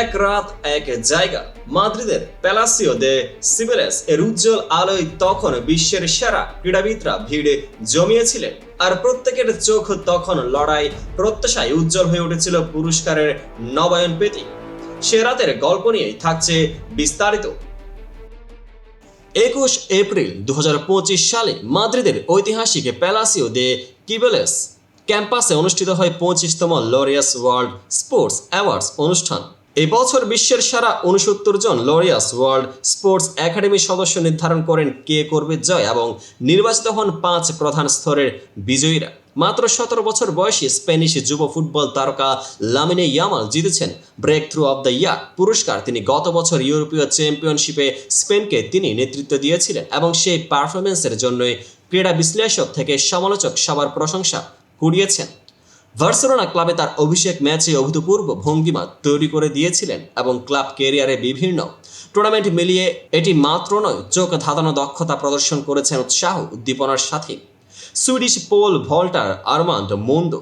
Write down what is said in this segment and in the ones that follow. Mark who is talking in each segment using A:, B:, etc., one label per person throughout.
A: এক রাত, এক জায়গা। মাদ্রিদের প্যালাসিও দে সিবেলেস এর উজ্জ্বল আলোয় তখন বিশ্বের সেরা ক্রীড়াবিদরা ভিড়ে জমিয়েছিলেন। আর প্রত্যেকের চোখ তখন লড়াই প্রত্যাশায় উজ্জ্বল হয়ে উঠেছিল পুরস্কারের নবায়ন পেতে সে রাতের গল্প নিয়েই থাকছে বিস্তারিত। একুশ এপ্রিল দু হাজার পঁচিশ সালে মাদ্রিদের ঐতিহাসিক প্যালাসিও দে কিবেলেস ক্যাম্পাসে অনুষ্ঠিত হয় পঁচিশতম লরিয়াস ওয়ার্ল্ড স্পোর্টস অ্যাওয়ার্ডস অনুষ্ঠান। এবছর বিশ্বের সারা উনসত্তর জন লরিয়াস ওয়ার্ল্ড স্পোর্টস একাডেমি সদস্য নির্ধারণ করেন কে করবে জয় এবং নির্বাচিত হন পাঁচ প্রধান স্তরের বিজয়ীরা। মাত্র সতেরো বছর বয়সী স্প্যানিশ যুব ফুটবল তারকা লামিনে ইয়ামাল জিতেছেন। Breakthrough of the year পুরস্কার তিনি গত বছর ইউরোপীয় চ্যাম্পিয়নশিপে স্পেনকে তিনি নেতৃত্ব দিয়েছিলেন এবং সেই পারফরমেন্সের জন্যই ক্রীড়া বিশ্লেষক থেকে সমালোচক সবার প্রশংসা কুড়িয়েছেন। ভার্সেলোনা ক্লাবে তার অভিষেক ম্যাচে অভূতপূর্ব ভঙ্গিমা তৈরি করে দিয়েছিলেন এবং ক্লাব কেরিয়ারে বিভিন্ন টুর্নামেন্ট মিলিয়ে এটি মাত্র নয়, চোখ ধাঁধানো দক্ষতা প্রদর্শন করেছেন উৎসাহ উদ্দীপনার সাথে। Swedish pole vaulter Armand Mondo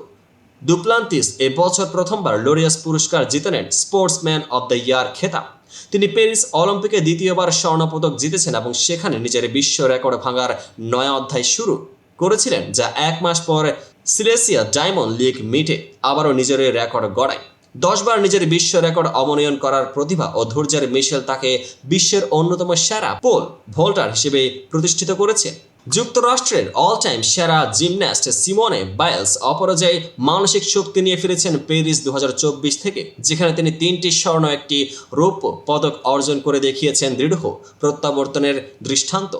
A: Duplantis এবছর প্রথমবার লোরিয়াস পুরস্কার জিতে নেন স্পোর্টসম্যান অব দ্য ইয়ার খেতাব। তিনি প্যারিস অলিম্পিকে দ্বিতীয়বার স্বর্ণপদক জিতেছেন এবং সেখানে নিজের বিশ্ব রেকর্ড ভাঙার নয়া অধ্যায় শুরু করেছিলেন, যা এক মাস পর সিলেসিয়া ডায়মন্ড লিগ মিটে আবারও নিজের রেকর্ড গড়ায়। দশবার নিজের বিশ্ব রেকর্ড অবনয়ন করার প্রতিভা ও ধৈর্যের মিশেল তাকে বিশ্বের অন্যতম সেরা পোল ভোল্টার হিসেবে প্রতিষ্ঠিত করেছে। যুক্তরাষ্ট্রের অল টাইম সেরা জিমন্যাস্ট সিমনে বাইলস অপরাজয় মানসিক শক্তি নিয়ে ফিরেছেন প্যারিস দু হাজার চব্বিশ থেকে, যেখানে তিনি তিনটি স্বর্ণ, একটি রৌপ্য পদক অর্জন করে দেখিয়েছেন দৃঢ় প্রত্যাবর্তনের দৃষ্টান্ত।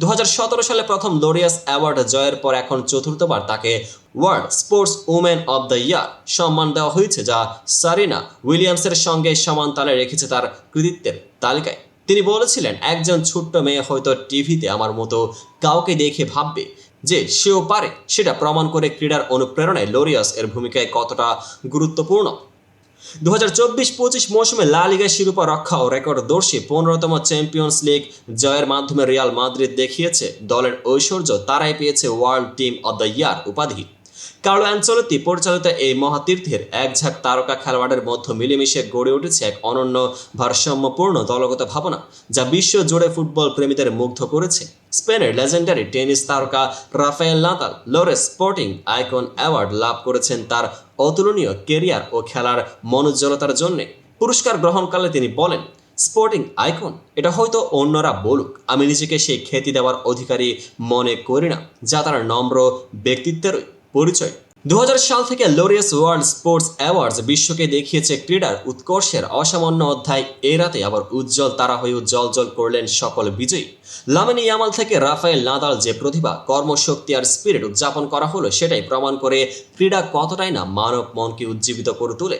A: দু হাজার সতেরো সালে প্রথম লোরিয়াস অ্যাওয়ার্ড জয়ের পর এখন চতুর্থবার তাকে world sports women of the year সম্মান দেওয়া হয়েছে, যা সারিনা উইলিয়ামসের সঙ্গে সমান তালে রেখেছে তার কৃতিত্বের তালিকায়। তিনি বলেছিলেন, একজন ছোট্ট মেয়ে হয়তো টিভিতে আমার মতো কাউকে দেখে ভাববে যে সেও পারে। সেটা প্রমাণ করে ক্রীড়ার অনুপ্রেরণায় লোরিয়াস এর ভূমিকায় কতটা গুরুত্বপূর্ণ। দু হাজার মৌসুমে লা লিগার শিরোপা, রক্ষা ও রেকর্ড দর্শী পনেরোতম চ্যাম্পিয়ন্স লিগ জয়ের মাধ্যমে রিয়াল মাদ্রিদ দেখিয়েছে দলের ঐশ্বর্য, তারাই পেয়েছে world team of the year উপাধি। কার্লো অ্যাঞ্চলতি পরিচালিত এই মহাতীর্থের তারকা খেলোয়াড়ের মধ্যে মিলেমিশে গড়ে উঠেছে এক অনন্য ভারসাম্যপূর্ণ দলগত ভাবনা, যা বিশ্ব জুড়ে ফুটবল প্রেমীদের মুগ্ধ করেছে। স্পেনের লেজেন্ডারি টেনিস তারকা Rafael Nadal, Laureus sporting icon award লাভ করেছেন তার অতুলনীয় কেরিয়ার ও খেলার মনোজ্জ্বলতার জন্য পুরস্কার গ্রহণকালে তিনি বলেন, স্পোর্টিং আইকন, এটা হয়তো অন্যরা বলুক। আমি নিজেকে সেই খ্যাতি দেওয়ার অধিকারী মনে করি না, যা তার নম্র ব্যক্তিত্বেরই পরিচয়। দু হাজার সাল থেকে লোরিয়াস ওয়ার্ল্ড স্পোর্টস অ্যাওয়ার্ডস বিশ্বকে দেখিয়েছে ক্রীড়ার উৎকর্ষের অসামান্য অধ্যায়। এ রাতে আবার উজ্জ্বল তারা হয়ে উজ্জ্বল জল করলেন সকল বিজয়ী। লামিনী ইয়ামাল থেকে রাফায়েল নাদাল যে প্রতিভা, কর্মশক্তি আর স্পিরিট উদযাপন করা হলো, সেটাই প্রমাণ করে ক্রীড়া কতটাই না মানব মনকে উজ্জীবিত করে তোলে।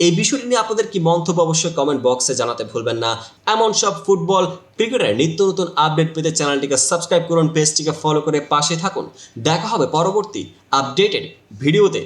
A: এই বিষয়টি নিয়ে আপনাদের কি মন্তব্য অবশ্যই কমেন্ট বক্সে জানাতে ভুলবেন না। এমন সব ফুটবল ক্রিকেটের নিত্য নতুন আপডেট পেতে চ্যানেলটিকে সাবস্ক্রাইব করুন পেজটিকে ফলো করে পাশে থাকুন। দেখা হবে পরবর্তী আপডেটেড ভিডিওতে।